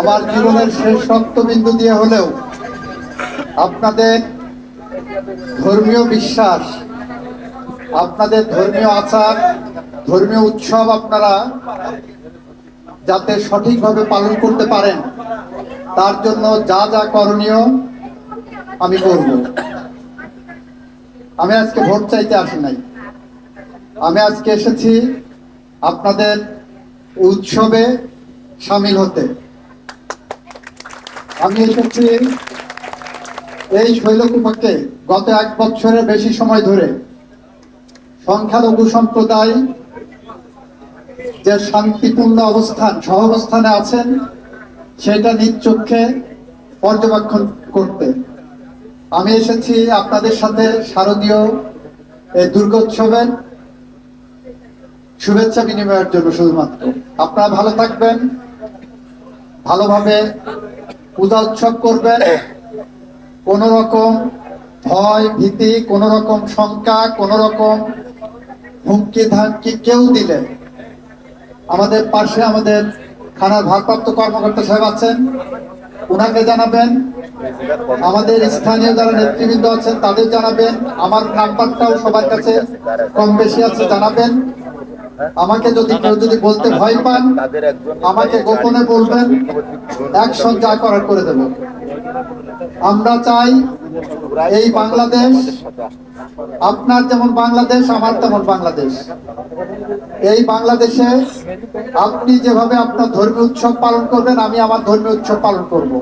আমার জীবনের শেষ রক্তবিন্দু দিয়ে হলেও আপনাদের ধর্মীয় বিশ্বাস, আপনাদের ধর্মীয় আচার, ধর্মীয় উৎসব আপনারা যাতে সঠিকভাবে পালন করতে পারেন, তার জন্য যা যা করণীয় আমি করব। আমি আজকে ভোট চাইতে আসি নাই। আমি আজকে এসেছি আপনাদের উৎসবে সামিল হতে। আমি এসেছি এই শৈলকুপাকে গত এক বছরের বেশি সময় ধরে সংখ্যালঘু সম্প্রদায় যে শান্তিপূর্ণ অবস্থান, সহাবস্থানে আছেন, সেটা নিজ চোখে পর্যবেক্ষণ করতে। আমি এসেছি আপনাদের সাথে শারদীয় এই দুর্গোৎসবের শুভেচ্ছা বিনিময়ের জন্য শুধুমাত্র। আপনারা ভালো থাকবেন, ভালোভাবে পূজা উৎসব করবেন। কোন রকম ভয়, ভীতি কোন রকম শঙ্কা কোন রকম হুমকি, ধামকি কেউ দিলে আমাদের পাশে আমাদের থানার ভারপ্রাপ্ত কর্মকর্তা সাহেব আছেন। ওনাকে জানাবেন। আমাদের স্থানীয় যারা নেতৃবৃন্দ আছেন, তাদের জানাবেন। আমার নাম্বারটাও সবার কাছে কম বেশি আছে, জানাবেন। আমাকে যদি কেউ যদি বলতে ভয় পান আমাকে গোপনে বলবেন অ্যাকশন যা করার করে দেব। আমরা চাই এই বাংলাদেশ আপনার যেমন বাংলাদেশ আমার তেমন বাংলাদেশ। এই বাংলাদেশে আপনি যেভাবে আপনার ধর্মীয় উৎসব পালন করবেন আমি আমার ধর্মীয় উৎসব পালন করব।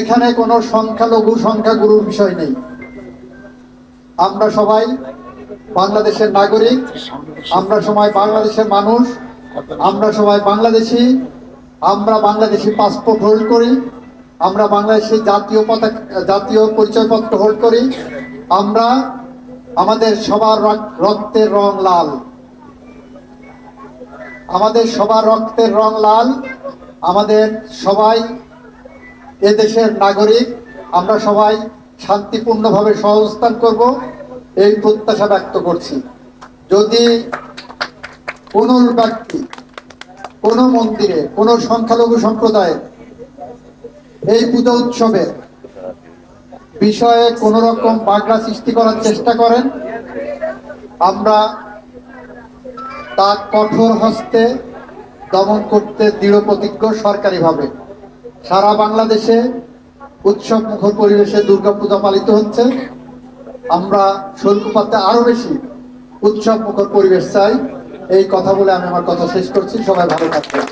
এখানে কোনো সংখ্যালঘু সংখ্যাগুরুর বিষয় নেই। আমরা সবাই বাংলাদেশের নাগরিক, আমরা সবাই বাংলাদেশের মানুষ, আমরা সবাই বাংলাদেশি, আমরা বাংলাদেশি পাসপোর্ট হোল্ড করি, আমরা বাংলাদেশের জাতীয় পতাকা, জাতীয় পরিচয়পত্র হোল্ড করি, আমরা আমাদের সবার রক্তের রং লাল। আমাদের সবার রক্তের রং লাল, আমাদের সবাই এদেশের নাগরিক, আমরা সবাই শান্তিপূর্ণভাবে সহস্থান করব। এই প্রত্যাশা ব্যক্ত করছি। যদি কোন ব্যক্তি কোন মন্দিরে, কোন সংখ্যালঘু সম্প্রদায়ের এই পূজা উৎসবে বিষয়ে কোন রকম বাগড়া সৃষ্টি করার চেষ্টা করেন, আমরা তা কঠোর হস্তে দমন করতে দৃঢ় প্রতিজ্ঞ সরকারিভাবে। সারা বাংলাদেশে উৎসব মুখর পরিবেশে দুর্গাপূজা পালিত হচ্ছে। আমরা সৈকুপাতে আরও বেশি উৎসব মুখর পরিবেশ চাই। এই কথা বলে আমি আমার কথা শেষ করছি। সবাই ভালো থাকবেন।